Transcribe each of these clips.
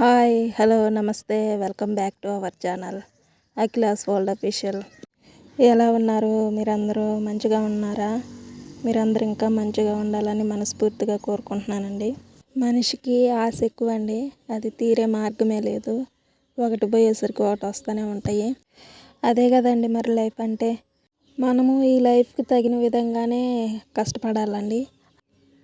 Hi hello నమస్తే welcome back to our channel Akhila's world official. ఎలా ఉన్నారు? మీరందరూ మంచిగా ఉన్నారా? మీరందరూ ఇంకా మంచిగా ఉండాలని మనస్ఫూర్తిగా కోరుకుంటున్నానండి. మనిషికి ఆశ ఎక్కువ అండి అది తీరే మార్గమే లేదు. ఒకటి పోయేసరికి ఒకటి వస్తూనే ఉంటాయి. అదే కదండి మరి లైఫ్ అంటే. మనము ఈ లైఫ్కి తగిన విధంగానే కష్టపడాలండి.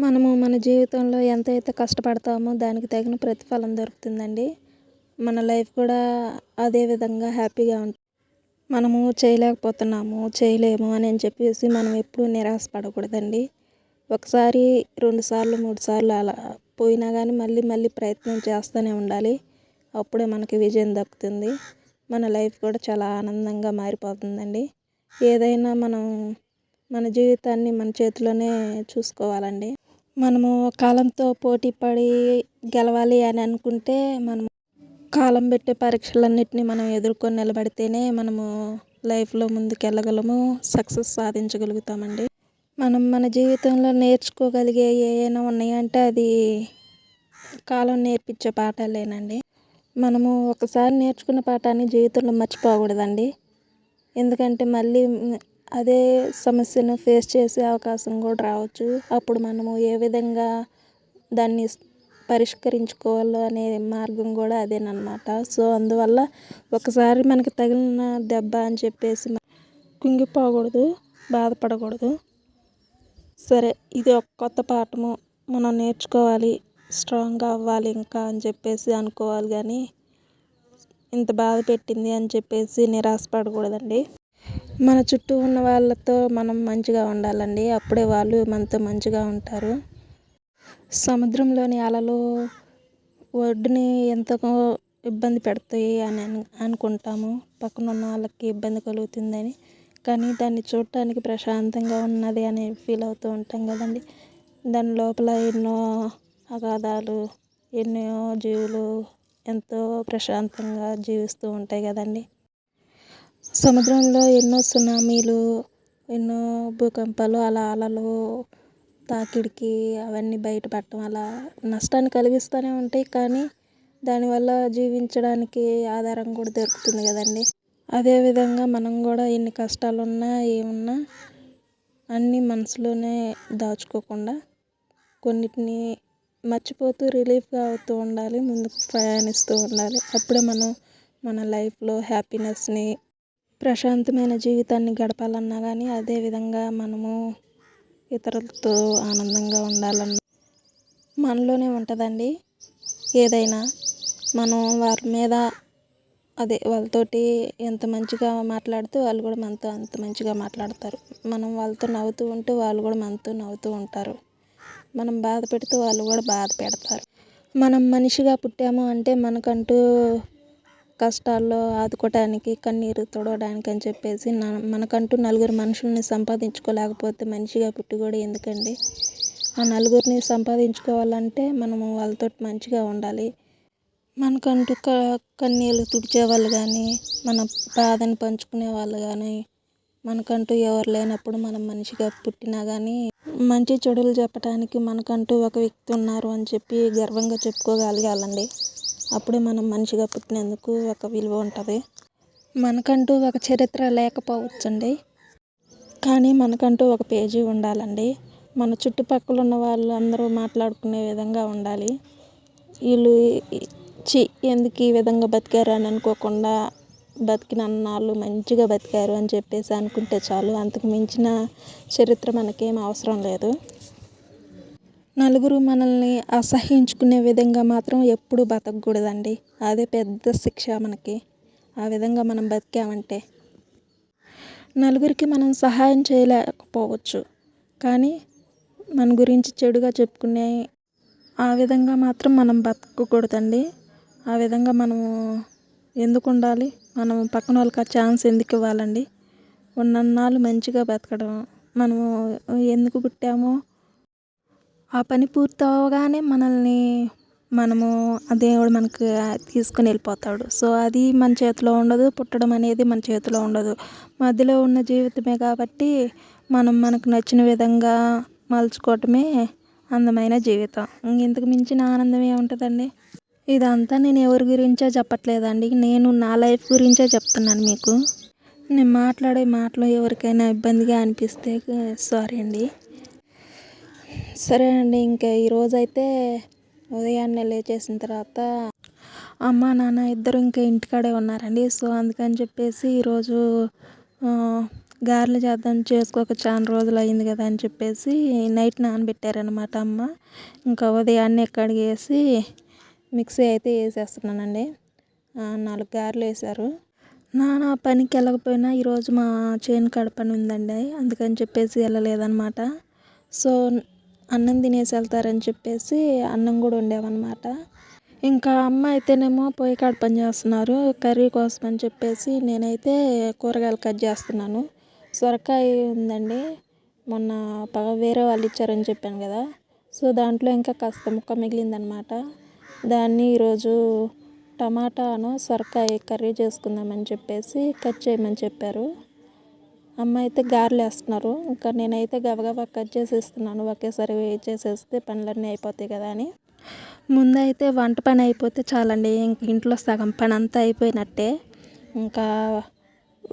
మనము మన జీవితంలో ఎంతైతే కష్టపడతామో దానికి తగిన ప్రతిఫలం దొరుకుతుందండి. మన లైఫ్ కూడా అదే విధంగా హ్యాపీగా ఉంటుంది మనము చేయలేకపోతున్నాము చేయలేము అని చెప్పేసి మనం ఎప్పుడూ నిరాశపడకూడదండి. ఒకసారి రెండుసార్లు మూడుసార్లు మూడు సార్లు అలా పోయినా కానీ మళ్ళీ మళ్ళీ ప్రయత్నం చేస్తూనే ఉండాలి. అప్పుడే మనకి విజయం దక్కుతుంది. మన లైఫ్ కూడా చాలా ఆనందంగా మారిపోతుందండి. ఏదైనా మనం మన జీవితాన్ని మన చేతిలోనే చూసుకోవాలండి. మనము కాలంతో పోటీ పడి గెలవాలి అని అనుకుంటే మనం కాలం పెట్టే పరీక్షలన్నిటిని మనం ఎదుర్కొని నిలబడితేనే మనము లైఫ్లో ముందుకు వెళ్ళగలము సక్సెస్ సాధించగలుగుతామండి. మనం మన జీవితంలో నేర్చుకోగలిగే ఏమైనా ఉన్నాయంటే అది కాలం నేర్పించే పాఠాలేనండి. మనము ఒకసారి నేర్చుకున్న పాఠాన్ని జీవితంలో మర్చిపోకూడదండి. ఎందుకంటే మళ్ళీ అదే సమస్యను ఫేస్ చేసే అవకాశం కూడా రావచ్చు. అప్పుడు మనము ఏ విధంగా దాన్ని పరిష్కరించుకోవాలో అనే మార్గం కూడా అదేనమాట సో అందువల్ల ఒకసారి మనకి తగిలిన దెబ్బ అని చెప్పేసి కుంగిపోకూడదు బాధపడకూడదు. సరే ఇది ఒక కొత్త పాఠము. మనం నేర్చుకోవాలి స్ట్రాంగ్గా అవ్వాలి ఇంకా అని చెప్పేసి అనుకోవాలి కానీ ఇంత బాధ పెట్టింది అని చెప్పేసి నిరాశపడకూడదండి. మన చుట్టూ ఉన్న వాళ్ళతో మనం మంచిగా ఉండాలండి. అప్పుడే వాళ్ళు మనతో మంచిగా ఉంటారు. సముద్రంలోని అలలు ఒడ్డుని ఎంతో ఇబ్బంది పెడతాయి అని అనుకుంటాము. పక్కన ఉన్న వాళ్ళకి ఇబ్బంది కలుగుతుందని. కానీ దాన్ని చూడటానికి ప్రశాంతంగా ఉన్నది అని ఫీల్ అవుతూ ఉంటాం కదండి. దాని లోపల ఎన్నో అగాధాలు ఎన్నో జీవులు ఎంతో ప్రశాంతంగా జీవిస్తూ ఉంటాయి కదండి. సముద్రంలో ఎన్నో సునామీలు ఎన్నో భూకంపాలు అలా అలలు తాకిడికి అవన్నీ బయటపడటం అలా నష్టాన్ని కలిగిస్తూనే ఉంటాయి. కానీ దానివల్ల జీవించడానికి ఆధారం కూడా దొరుకుతుంది కదండి. అదేవిధంగా మనం కూడా ఎన్ని కష్టాలు ఉన్నా ఏమున్నా అన్నీ మనసులోనే దాచుకోకుండా కొన్నిటిని మర్చిపోతూ రిలీఫ్గా అవుతూ ఉండాలి ముందుకు ప్రయాణిస్తూ ఉండాలి. అప్పుడే మనం మన లైఫ్లో హ్యాపీనెస్ని ప్రశాంతమైన జీవితాన్ని గడపాలన్నా కానీ అదేవిధంగా మనము ఇతరులతో ఆనందంగా ఉండాలన్నా మనలోనే ఉంటుందండి. ఏదైనా మనం వారి మీద అదే వాళ్ళతోటి ఎంత మంచిగా మాట్లాడితే వాళ్ళు కూడా మనతో అంత మంచిగా మాట్లాడతారు. మనం వాళ్ళతో నవ్వుతూ ఉంటే వాళ్ళు కూడా మనతో నవ్వుతూ ఉంటారు. మనం బాధ పెడితే వాళ్ళు కూడా బాధ పెడతారు. మనం మనిషిగా పుట్టాము అంటే మనకంటూ కష్టాల్లో ఆదుకోవటానికి కన్నీరు తుడవడానికి అని చెప్పేసి మనకంటూ నలుగురు మనుషుల్ని సంపాదించుకోలేకపోతే మనిషిగా పుట్టి కూడా ఎందుకండి? ఆ నలుగురిని సంపాదించుకోవాలంటే మనము వాళ్ళతో మంచిగా ఉండాలి. మనకంటూ క కన్నీళ్ళు తుడిచే వాళ్ళు కానీ మన బాధని పంచుకునే వాళ్ళు కానీ మనకంటూ ఎవరు లేనప్పుడు మనం మనిషిగా పుట్టినా కానీ మంచి చెడులు చెప్పటానికి మనకంటూ ఒక వ్యక్తి ఉన్నారు అని చెప్పి గర్వంగా చెప్పుకోగలగాలండి. అప్పుడే మనం మనిషిగా పుట్టినందుకు ఒక విలువ ఉంటుంది. మనకంటూ ఒక చరిత్ర లేకపోవచ్చండి. కానీ మనకంటూ ఒక పేజీ ఉండాలండి. మన చుట్టుపక్కల ఉన్న వాళ్ళు అందరూ మాట్లాడుకునే విధంగా ఉండాలి. వీళ్ళు చి ఎందుకు ఈ విధంగా బతికారు అని అనుకోకుండా బతికిన అన్నాళ్ళు మంచిగా బతికారు అని చెప్పేసి అనుకుంటే చాలు. అంతకు మించిన చరిత్ర మనకేం అవసరం లేదు. నలుగురు మనల్ని అసహించుకునే విధంగా మాత్రం ఎప్పుడు బతకూడదండి అదే పెద్ద శిక్ష మనకి. ఆ విధంగా మనం బతికామంటే. నలుగురికి మనం సహాయం చేయలేకపోవచ్చు. కానీ మన గురించి చెడుగా చెప్పుకునే ఆ విధంగా మాత్రం మనం బతకకూడదండి. ఆ విధంగా మనము ఎందుకు ఉండాలి? మనం పక్కన వాళ్ళకి ఆ ఛాన్స్ ఎందుకు ఇవ్వాలండి? ఉన్నన్నాళ్ళు మంచిగా బతకడం మనము ఎందుకు పుట్టామో ఆ పని పూర్తవగానే మనల్ని మనము ఆ దేవుడు మనకు తీసుకుని వెళ్ళిపోతాడు. సో అది మన చేతిలో ఉండదు పుట్టడం అనేది మన చేతిలో ఉండదు. మధ్యలో ఉన్న జీవితమే కాబట్టి మనం మనకు నచ్చిన విధంగా మలుచుకోవటమే అందమైన జీవితం. ఇంతకు మించిన ఆనందం ఏముంటుందండి? ఇదంతా నేను ఎవరి గురించో చెప్పట్లేదండి. నేను నా లైఫ్ గురించే చెప్తున్నాను మీకు. నేను మాట్లాడే మాటలు ఎవరికైనా ఇబ్బందిగా అనిపిస్తే సారీ అండి. సరే అండి ఇంకా ఈరోజైతే ఉదయాన్నే లేచేసిన తర్వాత అమ్మ నాన్న ఇద్దరు ఇంకా ఇంటికాడే ఉన్నారండి. సో అందుకని చెప్పేసి ఈరోజు గారెలు చేద్దాం చేసుకోక చాలా రోజులు అయింది కదా అని చెప్పేసి నైట్ నానబెట్టారనమాట అమ్మ. ఇంకా ఉదయాన్నే కడిగేసి మిక్సీ అయితే వేసేస్తున్నానండి. నాలుగు గారెలు వేశారు. నాన్న పనికి వెళ్ళకపోయినా ఈరోజు మా చేను కాడ పని ఉందండి అందుకని చెప్పేసి వెళ్ళలేదన్నమాట. సో అన్నం తినేసి వెళ్తారని చెప్పేసి అన్నం కూడా వండామన్నమాట ఇంకా అమ్మ అయితేనేమో పొయ్యి కాడ పని చేస్తున్నారు కర్రీ కోసం అని చెప్పేసి నేనైతే కూరగాయలు కట్ చేస్తున్నాను. సొరకాయ ఉందండి మొన్న పగ వేరే వాళ్ళు ఇచ్చారని చెప్పాను కదా సో దాంట్లో ఇంకా కాస్త ముక్క మిగిలిందనమాట దాన్ని ఈరోజు టమాటాను సొరకాయ కర్రీ చేసుకుందామని చెప్పేసి కట్ చేయమని చెప్పారు. అమ్మ అయితే గారెలు వేస్తున్నారు ఇంకా నేనైతే గబగబా కట్ చేసేస్తున్నాను. ఒకేసారి చేసేస్తే పనులన్నీ అయిపోతాయి కదా అని. ముందైతే వంట పని అయిపోతే చాలండి. ఇంక ఇంట్లో సగం పని అంతా అయిపోయినట్టే. ఇంకా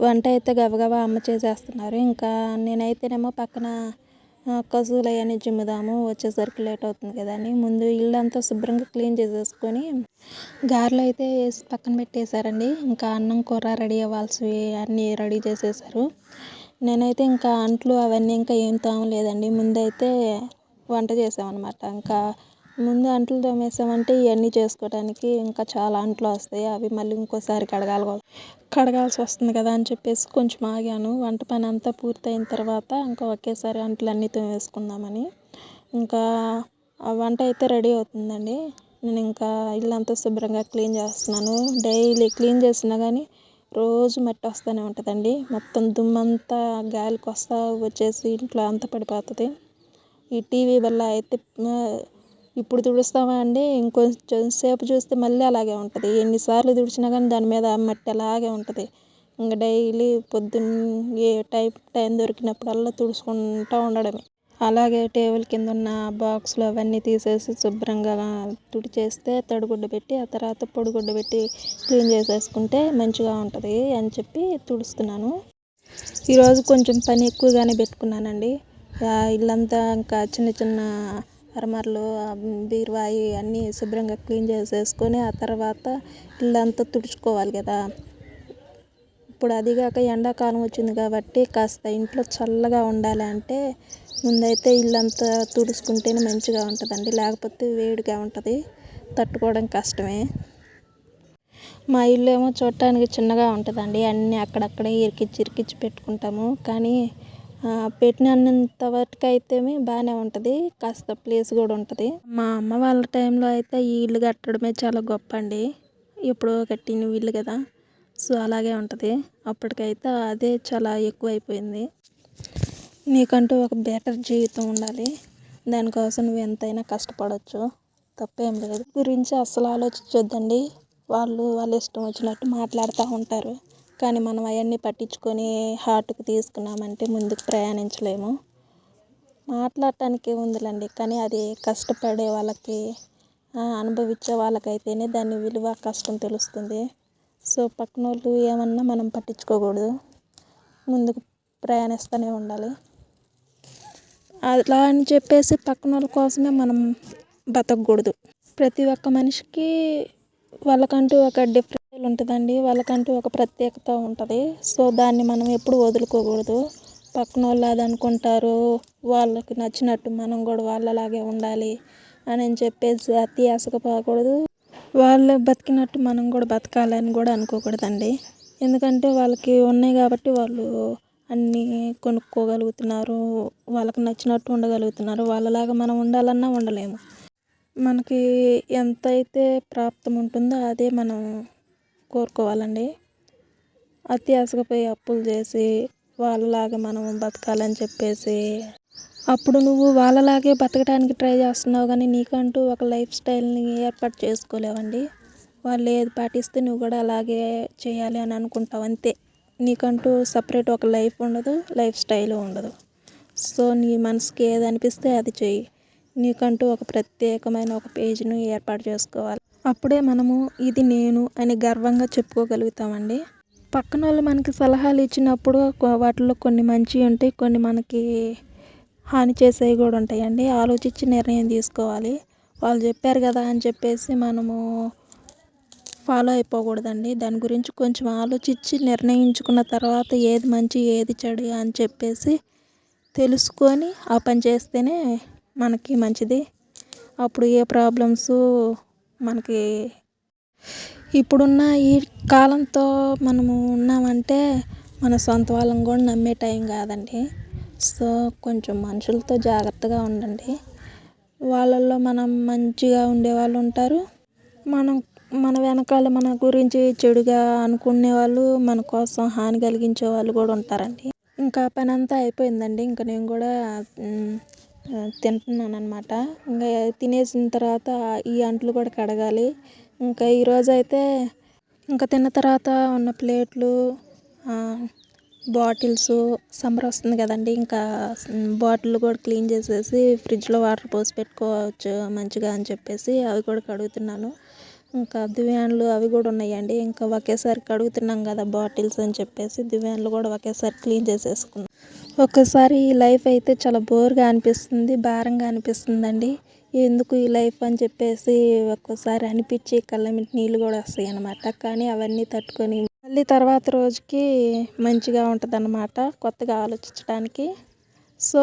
వంట అయితే గబగబా అమ్మ చేసేస్తున్నారు. ఇంకా నేనైతేనేమో పక్కన కసువులు అవన్నీ జిమ్ముదాము వచ్చేసరికి లేట్ అవుతుంది కదా అని. ముందు ఇల్లంతా శుభ్రంగా క్లీన్ చేసేసుకొని గారెలు అయితే వేసి పక్కన పెట్టేశారండి. ఇంకా అన్నం కూర రెడీ అవ్వాల్సివి అన్నీ రెడీ చేసేసారు నేనైతే ఇంకా అంట్లు అవన్నీ ఇంకా ఏం తామలేదండి. ముందైతే వంట చేసామన్నమాట. ఇంకా ముందు అంట్లు తోమేసామంటే ఇవన్నీ చేసుకోవడానికి ఇంకా చాలా అంట్లు వస్తాయి. అవి మళ్ళీ ఇంకోసారి కడగాలి కడగాల్సి వస్తుంది కదా అని చెప్పేసి కొంచెం ఆగాను. వంట పని అంతా పూర్తయిన తర్వాత ఇంకా ఒకేసారి అంట్లన్నీ తోమేసుకుందామని. ఇంకా ఆ వంట అయితే రెడీ అవుతుందండి. నేను ఇంకా ఇల్లంతా శుభ్రంగా క్లీన్ చేస్తున్నాను. డైలీ క్లీన్ చేసినా కానీ రోజు మట్టి వస్తూనే ఉంటుందండి. మొత్తం దుమ్మంతా గాలికి వస్తా వచ్చేసి ఇంట్లో అంతా పడిపోతుంది. ఈ టీవీ వల్ల అయితే ఇప్పుడు తుడుస్తామా అండి? ఇంకొంచెం సేపు చూస్తే మళ్ళీ అలాగే ఉంటుంది. ఎన్నిసార్లు తుడిచినా కానీ దాని మీద మట్టి అలాగే ఉంటుంది. ఇంకా డైలీ పొద్దున్న ఏ టైం టైం దొరికినప్పుడల్లా తుడుచుకుంటూ ఉండడమే. అలాగే టేబుల్ కింద ఉన్న బాక్స్లు అవన్నీ తీసేసి శుభ్రంగా తుడిచేస్తే తడిగుడ్డ పెట్టి ఆ తర్వాత పొడిగుడ్డ పెట్టి క్లీన్ చేసేసుకుంటే మంచిగా ఉంటుంది అని చెప్పి తుడుస్తున్నాను. ఈరోజు కొంచెం పని ఎక్కువగానే పెట్టుకున్నానండి. ఆ ఇల్లంతా ఇంకా చిన్న చిన్న అరమరలు బీరువాయి అన్నీ శుభ్రంగా క్లీన్ చేసేసుకొని ఆ తర్వాత ఇల్లంతా తుడుచుకోవాలి కదా. ఇప్పుడు అదిగాక ఎండాకాలం వచ్చింది కాబట్టి కాస్త ఇంట్లో చల్లగా ఉండాలి అంటే ముందైతే ఇల్లంతా తుడుచుకుంటేనే మంచిగా ఉంటుందండి. లేకపోతే వేడిగా ఉంటుంది. తట్టుకోవడం కష్టమే. మా ఇల్లు ఏమో చూడటానికి చిన్నగా ఉంటుందండి. అన్నీ అక్కడక్కడే ఇరికిచ్చి ఇరికిచ్చి పెట్టుకుంటాము. కానీ పెట్టినంత వరకు అయితే బాగానే ఉంటుంది. కాస్త ప్లేస్ కూడా ఉంటుంది. మా అమ్మ వాళ్ళ టైంలో అయితే ఈ ఇల్లు కట్టడమే చాలా గొప్ప అండి. ఎప్పుడో కట్టిన ఇల్లు కదా. సో అలాగే ఉంటుంది. అప్పటికైతే అదే చాలా ఎక్కువైపోయింది. నీకంటూ ఒక బెటర్ జీవితం ఉండాలి. దానికోసం నువ్వు ఎంతైనా కష్టపడవచ్చు తప్పేం లేదు. గురించి అస్సలు ఆలోచించొద్దండి. వాళ్ళు వాళ్ళ ఇష్టం వచ్చినట్టు మాట్లాడుతూ ఉంటారు. కానీ మనం అవన్నీ పట్టించుకొని హార్ట్కి తీసుకున్నామంటే ముందుకు ప్రయాణించలేము. మాట్లాడటానికి ఉందిలేండి కానీ అది కష్టపడే వాళ్ళకి అనుభవించే వాళ్ళకైతేనే దాని విలువ కష్టం తెలుస్తుంది. సో పక్కన వాళ్ళు ఏమన్నా మనం పట్టించుకోకూడదు. ముందుకు ప్రయాణిస్తూనే ఉండాలి. అలా అని చెప్పేసి పక్కన వాళ్ళ కోసమే మనం బతకూడదు ప్రతి ఒక్క మనిషికి వాళ్ళకంటూ ఒక డిఫరెంట్ ఉంటుందండి. వాళ్ళకంటూ ఒక ప్రత్యేకత ఉంటుంది. సో దాన్ని మనం ఎప్పుడు వదులుకోకూడదు. పక్కన వాళ్ళు అది అనుకుంటారు. వాళ్ళకి నచ్చినట్టు మనం కూడా వాళ్ళలాగే ఉండాలి అని చెప్పేసి అతి ఆశకు పోకూడదు. వాళ్ళు బతికినట్టు మనం కూడా బతకాలని కూడా అనుకోకూడదండి. ఎందుకంటే వాళ్ళకి ఉన్నాయి కాబట్టి వాళ్ళు అన్నీ కొనుక్కోగలుగుతున్నారు వాళ్ళకి నచ్చినట్టు ఉండగలుగుతున్నారు వాళ్ళలాగా మనం ఉండాలన్నా ఉండలేము. మనకి ఎంత అయితే ప్రాప్తం ఉంటుందో అదే మనం కోరుకోవాలండి. అతి ఆశకపోయి అప్పులు చేసి వాళ్ళలాగా మనం బతకాలని చెప్పేసి అప్పుడు నువ్వు వాళ్ళలాగే బతకడానికి ట్రై చేస్తున్నావు కానీ నీకంటూ ఒక లైఫ్ స్టైల్ని ఏర్పాటు చేసుకోలేవండి. వాళ్ళు ఏది పాటిస్తే నువ్వు కూడా అలాగే చేయాలి అని అనుకుంటావు అంతే. నీకంటూ సపరేట్ ఒక లైఫ్ ఉండదు లైఫ్ స్టైల్ ఉండదు. సో నీ మనసుకి ఏది అనిపిస్తే అది చెయ్యి. నీకంటూ ఒక ప్రత్యేకమైన ఒక పేజ్ను ఏర్పాటు చేసుకోవాలి. అప్పుడే మనము ఇది నేను అని గర్వంగా చెప్పుకోగలుగుతామండి. పక్కన వాళ్ళు మనకి సలహాలు ఇచ్చినప్పుడు వాటిలో కొన్ని మంచి ఉంటాయి కొన్ని మనకి హాని చేసేవి కూడా ఉంటాయండి. ఆలోచించి నిర్ణయం తీసుకోవాలి. వాళ్ళు చెప్పారు కదా అని చెప్పేసి మనము ఫాలో అయిపోకూడదండి. దాని గురించి కొంచెం ఆలోచించి నిర్ణయించుకున్న తర్వాత ఏది మంచి ఏది చెడు అని చెప్పేసి తెలుసుకొని ఆ పని చేస్తేనే మనకి మంచిది. అప్పుడు ఏ ప్రాబ్లమ్స్ మనకి ఇప్పుడున్న ఈ కాలంతో మనము ఉన్నామంటే మన సొంత వాళ్ళని కూడా నమ్మే టైం కాదండి. సో కొంచెం మనుషులతో జాగ్రత్తగా ఉండండి. వాళ్ళల్లో మనం మంచిగా ఉండేవాళ్ళు ఉంటారు. మనం మన వెనకాల మన గురించి చెడుగా అనుకునే వాళ్ళు మన కోసం హాని కలిగించే వాళ్ళు కూడా ఉంటారండి. ఇంకా పని అంతా అయిపోయిందండి. ఇంకా నేను కూడా తింటున్నాను అనమాట ఇంకా తినేసిన తర్వాత ఈ అంట్లు కూడా కడగాలి. ఇంకా ఈరోజు అయితే ఇంకా తిన్న తర్వాత ఉన్న ప్లేట్లు బాటిల్స్ సమ్మర్ వస్తుంది కదండి ఇంకా బాటిల్ కూడా క్లీన్ చేసేసి ఫ్రిడ్జ్లో వాటర్ పోసి పెట్టుకోవచ్చు మంచిగా అని చెప్పేసి అవి కూడా కడుగుతున్నాను. ఇంకా దివ్యాన్లు అవి కూడా ఉన్నాయండి ఇంకా ఒకేసారి కడుగుతున్నాం కదా బాటిల్స్ అని చెప్పేసి దివ్యాన్లు కూడా ఒకేసారి క్లీన్ చేసేసుకున్నాం. ఒక్కసారి ఈ లైఫ్ అయితే చాలా బోర్గా అనిపిస్తుంది భారంగా అనిపిస్తుందండి. ఎందుకు ఈ లైఫ్ అని చెప్పేసి ఒక్కోసారి అనిపించి కళ్ళ మీద నీళ్ళు కూడా వస్తాయి అన్నమాట కానీ అవన్నీ తట్టుకొని మళ్ళీ తర్వాత రోజుకి మంచిగా ఉంటుంది కొత్తగా ఆలోచించడానికి. సో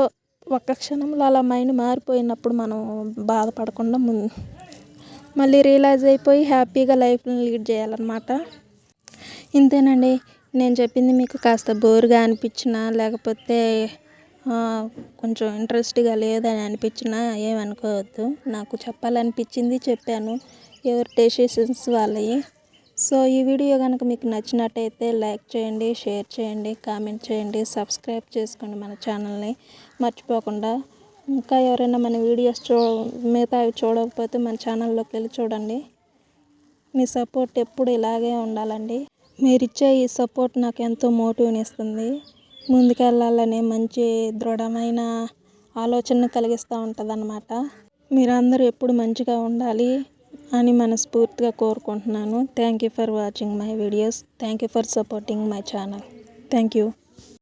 ఒక్క క్షణంలో అలా మైండ్ మారిపోయినప్పుడు మనం బాధపడకుండా ముందు మళ్ళీ రియలైజ్ అయిపోయి హ్యాపీగా లైఫ్ని లీడ్ చేయాలన్నమాట. ఇంతేనండి. నేను చెప్పింది మీకు కాస్త బోర్గా అనిపించినా లేకపోతే కొంచెం ఇంట్రెస్ట్గా లేదని అనిపించినా ఏమనుకోవద్దు. నాకు చెప్పాలనిపించింది చెప్పాను. ఎవరి డెసిషన్స్ వాళ్ళవి. సో ఈ వీడియో కనుక మీకు నచ్చినట్టయితే లైక్ చేయండి షేర్ చేయండి కామెంట్ చేయండి సబ్స్క్రైబ్ చేసుకోండి మన ఛానల్ని. మర్చిపోకుండా ఇంకా ఎవరైనా మన వీడియోస్ చూ మిగతా అవి చూడకపోతే మన ఛానల్లోకి వెళ్ళి చూడండి. మీ సపోర్ట్ ఎప్పుడు ఇలాగే ఉండాలండి. మీరు ఇచ్చే ఈ సపోర్ట్ నాకు ఎంతో మోటివ్ని ఇస్తుంది ముందుకెళ్ళాలనే మంచి దృఢమైన ఆలోచన కలిగిస్తూ ఉంటుంది అన్నమాట మీరందరూ ఎప్పుడు మంచిగా ఉండాలి. అని మనస్ఫూర్తిగా కోరుకుంటున్నాను. Thank you for watching my videos thank you for supporting my channel thank you